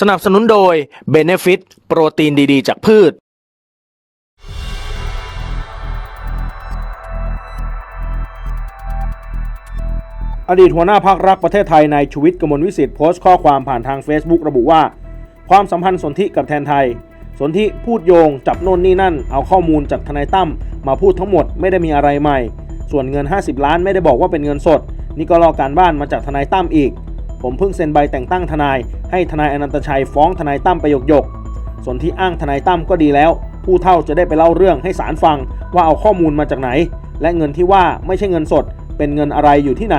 สนับสนุนโดย b e n e f i t โปรตีนดีๆ จากพืช อดีตหัวหน้าพักรักประเทศไทยนายชูวิทย์กมลวิสิทธิ์โพสต์ข้อความผ่านทาง Facebook ระบุว่า ความสัมพันธ์สนธิกับแทนไทย สนธิพูดโยง จับโน่นนี่นั่น เอาข้อมูลจากทนายตั้มมาพูดทั้งหมดไม่ได้มีอะไรใหม่ ส่วนเงิน 50 ล้านไม่ได้บอกว่าเป็นเงินสด นี่ก็รอการบ้านมาจากทนายตั้มอีก ผมเพิ่งเซ็นใบแต่งตั้งทนาย ให้ทนายอนันตชัยฟ้องทนายตั้มไปหยกส่วนที่อ้างทนายตั้มก็ดีแล้ว ผู้เท่าจะได้ไปเล่าเรื่องให้ศาลฟังว่าเอาข้อมูลมาจากไหน และเงินที่ว่าไม่ใช่เงินสด เป็นเงินอะไรอยู่ที่ไหน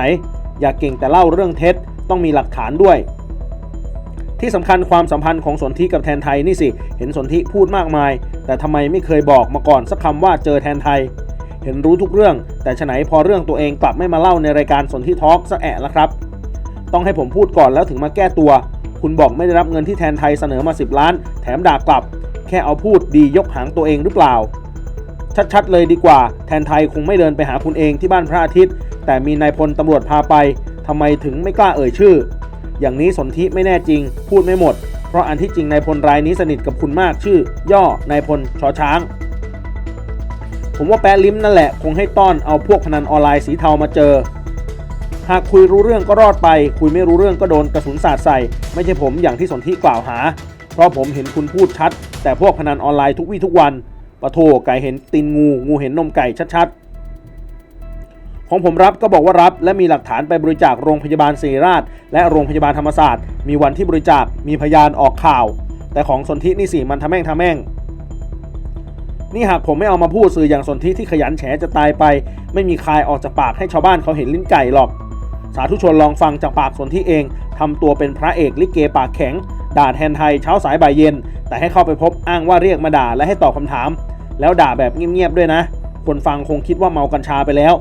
อย่าเก่งแต่เล่าเรื่องเท็จต้องมีหลักฐานด้วย ที่สำคัญความสัมพันธ์ของสนธิกับแทนไทยนี่สิ เห็นสนธิพูดมากมาย แต่ทำไมไม่เคยบอกมาก่อนสักคำว่าเจอแทนไทย เห็นรู้ทุกเรื่อง แต่ฉไหนพอเรื่องตัวเองกลับไม่มาเล่าในรายการสนธิทอล์กสักแอะละครับ ต้องให้ผมพูดก่อนแล้วถึงมาแก้ตัว คุณบอกไม่ได้รับเงินที่แทนไทยเสนอมา 10 ล้าน แถมด่ากลับ แค่เอาพูดดียกหางตัวเองหรือเปล่า ชัดๆเลยดีกว่า แทนไทยคงไม่เดินไปหาคุณเองที่บ้านพระอาทิตย์ แต่มีนายพลตำรวจพาไปทำไมถึงไม่กล้าเอ่ยชื่อ อย่างนี้สนธิไม่แน่จริง พูดไม่หมด เพราะอันที่จริงนายพลรายนี้สนิทกับคุณมากชื่อ ย่อนายพลชอช้าง ผมว่าแปะลิ้มนั่นแหละ คงให้ต้อนเอาพวกพนันออนไลน์สีเทามาเจอ หากคุยรู้เรื่องก็รอดไป คุยไม่รู้เรื่องก็โดนกระสุนสาดใส่ ไม่ใช่ผมอย่างที่สนธิกล่าวหา เพราะผมเห็นคุณพูดชัด แต่พวกพนันออนไลน์ทุกวี่ทุกวันปะโถไก่เห็นตีนงู งูเห็นนมไก่ชัดๆ ของผมรับก็บอกว่ารับ และมีหลักฐานไปบริจาคโรงพยาบาลศิริราช และโรงพยาบาลธรรมศาสตร์ มีวันที่บริจาคมีพยานออกข่าว แต่ของสนธินี่สิมันทำแม่งทำแม่งนี่หากผมไม่เอามาพูดสื่ออย่างสนธิที่ขยันแฉจะตายไป ไม่มีคายออกจากปากให้ชาวบ้านเขาเห็นลิ้นไก่หรอก สาธุชนลองฟังจากปากสนธิเองทำตัวเป็นพระเอกลิเกปากแข็ง ด่าแทนไทยเช้าสายบ่ายเย็น แต่ให้เข้าไปพบอ้างว่าเรียกมาด่าและให้ตอบคำถาม แล้วด่าแบบเงียบๆด้วยนะ คนฟังคงคิดว่าเมากัญชาไปแล้ว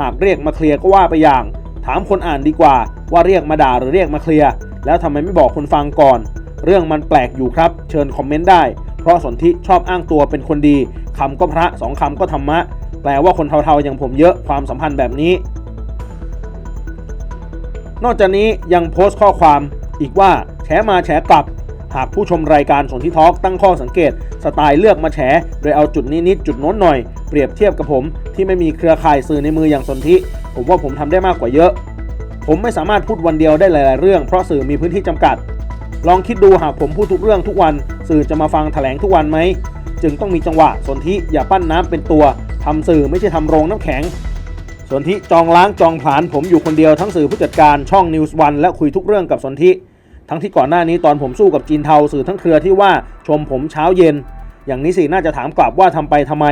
หากเรียกมาเคลียร์ก็ว่าไปอย่าง ถามคนอ่านดีกว่า ว่าเรียกมาด่าหรือเรียกมาเคลียร์แล้วทำไมไม่บอกคนฟังก่อน เรื่องมันแปลกอยู่ครับ เชิญคอมเมนต์ได้ เพราะสนธิชอบอ้างตัวเป็นคนดีคำก็พระสองคำก็ธรรมะ แปลว่าคนเทาๆอย่างผมเยอะความสัมพันธ์แบบนี้ นอกจากนี้ยังโพสต์ข้อความอีกว่าแฉมาแฉกลับ หากผู้ชมรายการสนทิทอล์กตั้งข้อสังเกต สไตล์เลือกมาแฉ โดยเอาจุดนี้นิดจุดโน้นหน่อย เปรียบเทียบกับผมที่ไม่มีเครือข่ายสื่อในมืออย่างสนธิผมว่าผมทำได้มากกว่าเยอะ ผมไม่สามารถพูดวันเดียวได้หลาย ๆ เรื่องเพราะสื่อมีพื้นที่จำกัด ลองคิดดูหากผมพูดทุกเรื่องทุกวัน สื่อจะมาฟังแถลงทุกวันไหมจึงต้องมีจังหวะสนธิอย่าปั้นน้ำเป็นตัวทำสื่อไม่ใช่ทำโรงน้ำแข็ง สนธิจองล้างจองผลานผมอยู่คนเดียวทั้งสื่อผู้จัดการช่อง News วันและคุยทุกเรื่องกับสนธิทั้งที่ก่อนหน้านี้ตอนผมสู้กับจีนเทาสื่อทั้งเครือที่ว่าชมผมเช้าเย็น อย่างนี้สิน่าจะถามกลับว่าทำไปทำไม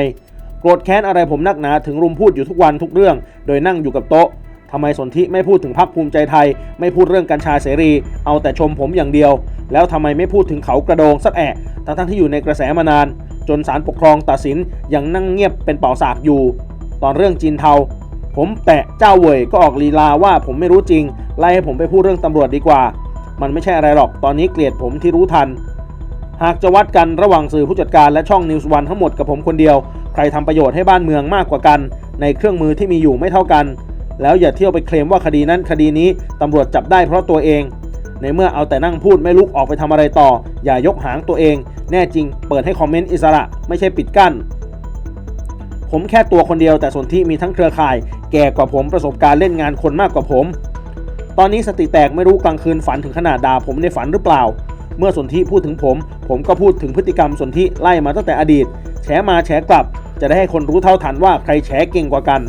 โกรธแค้นอะไรผมนักหนาถึงรุมพูดอยู่ทุกวันทุกเรื่อง โดยนั่งอยู่กับโต๊ะทำไมสนธิไม่พูดถึงพรรคภูมิใจไทย ไม่พูดเรื่องกัญชาเสรี เอาแต่ชมผมอย่างเดียว แล้วทำไมไม่พูดถึงเขากระโดงสักแอะทั้งทั้งที่อยู่ในกระแสมานาน จนศาลปกครองตัดสินยังนั่งเงียบเป็นเป่าสากอยู่ ตอนเรื่องจีนเทา ผมแตะเจ้าเว่ยก็ออกลีลาว่าผมไม่รู้จริง ไล่ให้ผมไปพูดเรื่องตำรวจดีกว่า มันไม่ใช่อะไรหรอก ตอนนี้เกลียดผมที่รู้ทัน หากจะวัดกันระหว่างสื่อผู้จัดการและช่อง News วันทั้งหมดกับผมคนเดียว ใครทำประโยชน์ให้บ้านเมืองมากกว่ากัน ในเครื่องมือที่มีอยู่ไม่เท่ากัน แล้วอย่าเที่ยวไปเคลมว่าคดีนั้นคดีนี้ตำรวจจับได้เพราะตัวเอง ในเมื่อเอาแต่นั่งพูดไม่ลุกออกไปทำอะไรต่อ อย่ายกหางตัวเอง แน่จริง เปิดให้คอมเมนต์อิสระ ไม่ใช่ปิดกั้น ผมแค่ตัวคนเดียวแต่ส่วนที่มีทั้งเครือข่าย แก่กว่าผมประสบการณ์เล่นงานคนมากกว่าผม ตอนนี้สติแตกไม่รู้กลางคืนฝันถึงขนาดด่าผมในฝันหรือเปล่า เมื่อสนธิพูดถึงผม ผมก็พูดถึงพฤติกรรมสนธิไล่มาตั้งแต่อดีต แฉมาแฉกลับ จะได้ให้คนรู้เท่าทันว่าใครแฉเก่งกว่ากัน